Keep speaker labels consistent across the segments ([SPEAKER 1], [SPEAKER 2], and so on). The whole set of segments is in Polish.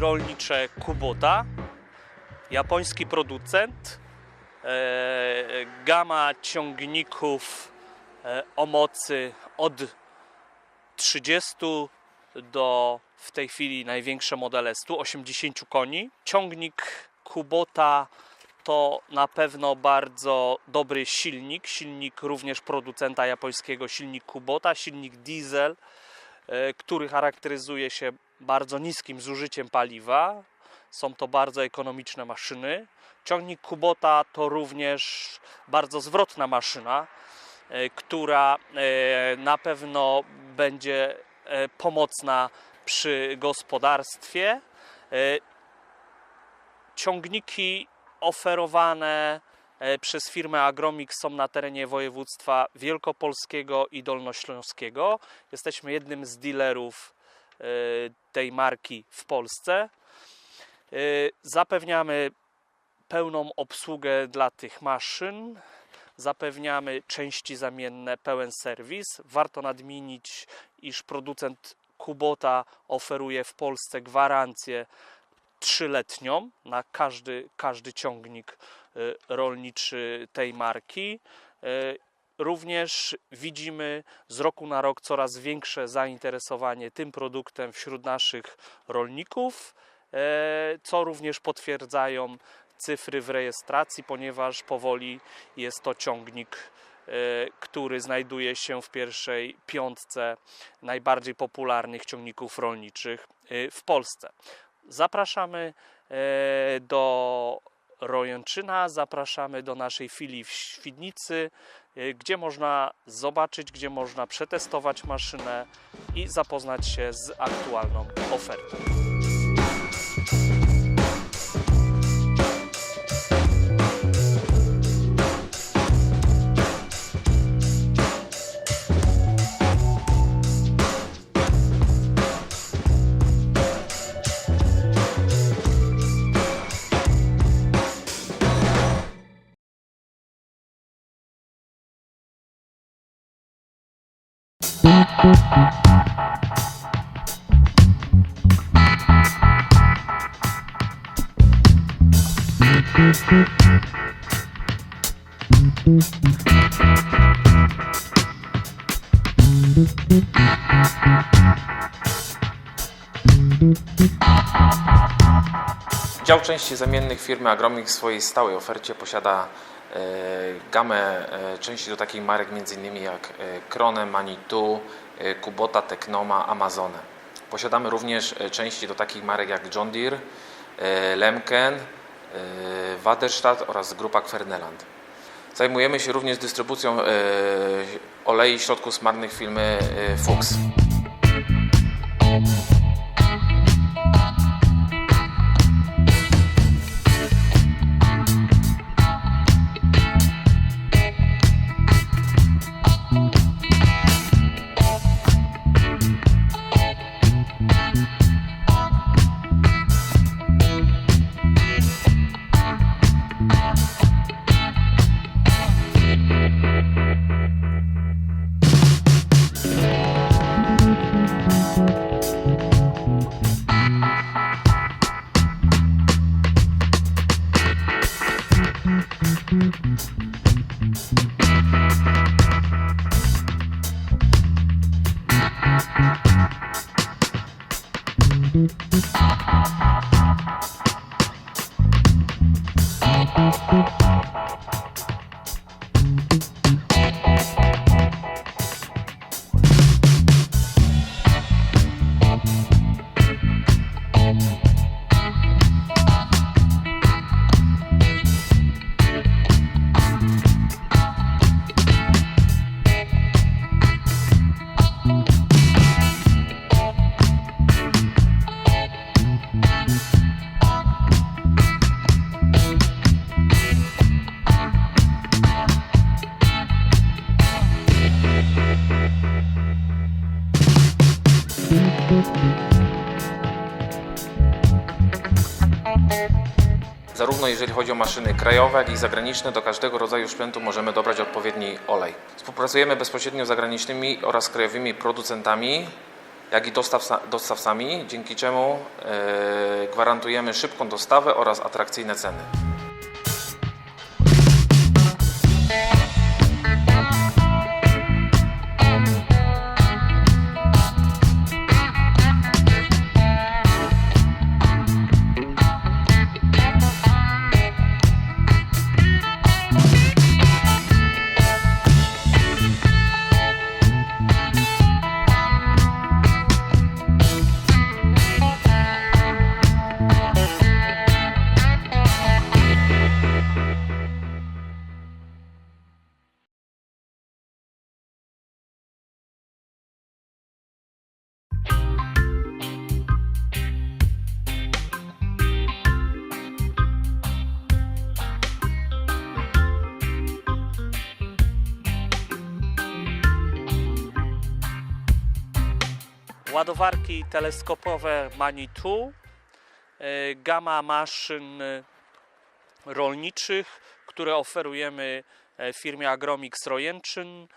[SPEAKER 1] rolnicze Kubota, japoński producent. E, gama ciągników e, o mocy od 30 do w tej chwili największe modele 180 koni. Ciągnik Kubota to na pewno bardzo dobry silnik, silnik również producenta japońskiego, silnik Kubota, silnik diesel, który charakteryzuje się bardzo niskim zużyciem paliwa. Są to bardzo ekonomiczne maszyny. Ciągnik Kubota to również bardzo zwrotna maszyna, e, która e, na pewno będzie e, pomocna przy gospodarstwie. E, Ciągniki oferowane e, przez firmę Agromix są na terenie województwa wielkopolskiego i dolnośląskiego. Jesteśmy jednym z dealerów e, tej marki w Polsce. E, Zapewniamy pełną obsługę dla tych maszyn. Zapewniamy części zamienne, pełen serwis. Warto nadmienić, iż producent Kubota oferuje w Polsce gwarancję trzyletnią na każdy, każdy ciągnik rolniczy tej marki. Y, Również widzimy z roku na rok coraz większe zainteresowanie tym produktem wśród naszych rolników, e, co również potwierdzają cyfry w rejestracji, ponieważ powoli jest to ciągnik, e, który znajduje się w pierwszej piątce najbardziej popularnych ciągników rolniczych e, w Polsce. Zapraszamy e, do Rojęczyna, zapraszamy do naszej filii w Świdnicy, e, gdzie można zobaczyć, gdzie można przetestować maszynę i zapoznać się z aktualną ofertą.
[SPEAKER 2] Dział części zamiennych firmy Agromix w swojej stałej ofercie posiada gamę e, części do takich marek m.in. jak e, Krone, Manitou, e, Kubota, Teknoma, Amazone. Posiadamy również e, części do takich marek jak John Deere, e, Lemken, e, Waderstadt oraz grupa Kwerneland. Zajmujemy się również dystrybucją e, olei i środków smarnych firmy e, Fuchs. Zarówno jeżeli chodzi o maszyny krajowe, jak i zagraniczne, do każdego rodzaju sprzętu możemy dobrać odpowiedni olej. Współpracujemy bezpośrednio z zagranicznymi oraz krajowymi producentami jak i dostawca, dostawcami, dzięki czemu e, gwarantujemy szybką dostawę oraz atrakcyjne ceny.
[SPEAKER 1] Ładowarki teleskopowe Manitou, e, gama maszyn e, rolniczych, które oferujemy e, firmie Agromix Rojęczyn.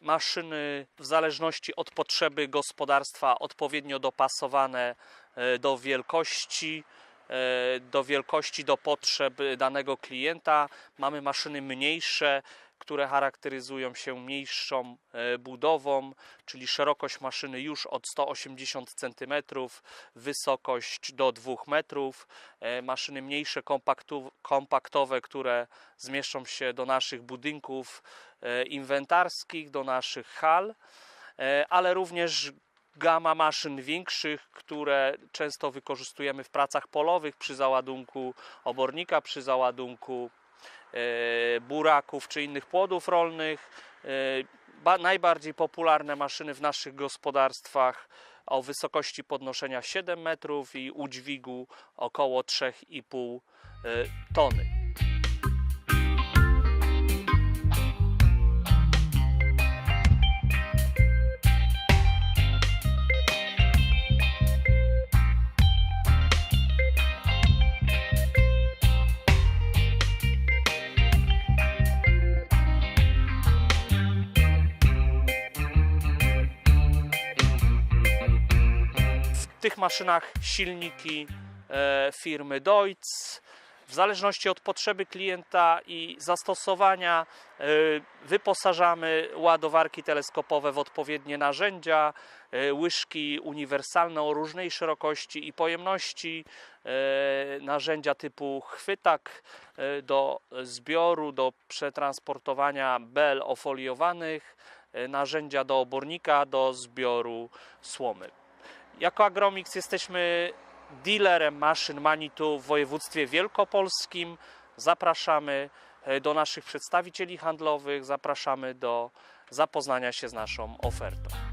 [SPEAKER 1] Maszyny w zależności od potrzeby gospodarstwa odpowiednio dopasowane do wielkości, do wielkości, do potrzeb danego klienta. Mamy maszyny mniejsze, które charakteryzują się mniejszą e, budową, czyli szerokość maszyny już od 180 cm, wysokość do 2 metrów. E, Maszyny mniejsze, kompaktowe, które zmieszczą się do naszych budynków e, inwentarskich, do naszych hal, ale również gama maszyn większych, które często wykorzystujemy w pracach polowych przy załadunku obornika, przy załadunku buraków czy innych płodów rolnych. E, ba- Najbardziej popularne maszyny w naszych gospodarstwach o wysokości podnoszenia 7 metrów i udźwigu około 3,5 e, tony. Tych maszynach silniki e, firmy Deutz. W zależności od potrzeby klienta i zastosowania e, wyposażamy ładowarki teleskopowe w odpowiednie narzędzia, e, łyżki uniwersalne o różnej szerokości i pojemności, narzędzia typu chwytak do zbioru, do przetransportowania bel ofoliowanych, narzędzia do obornika, do zbioru słomy. Jako Agromix jesteśmy dealerem maszyn Manitou w województwie wielkopolskim. Zapraszamy e, do naszych przedstawicieli handlowych, zapraszamy do zapoznania się z naszą ofertą.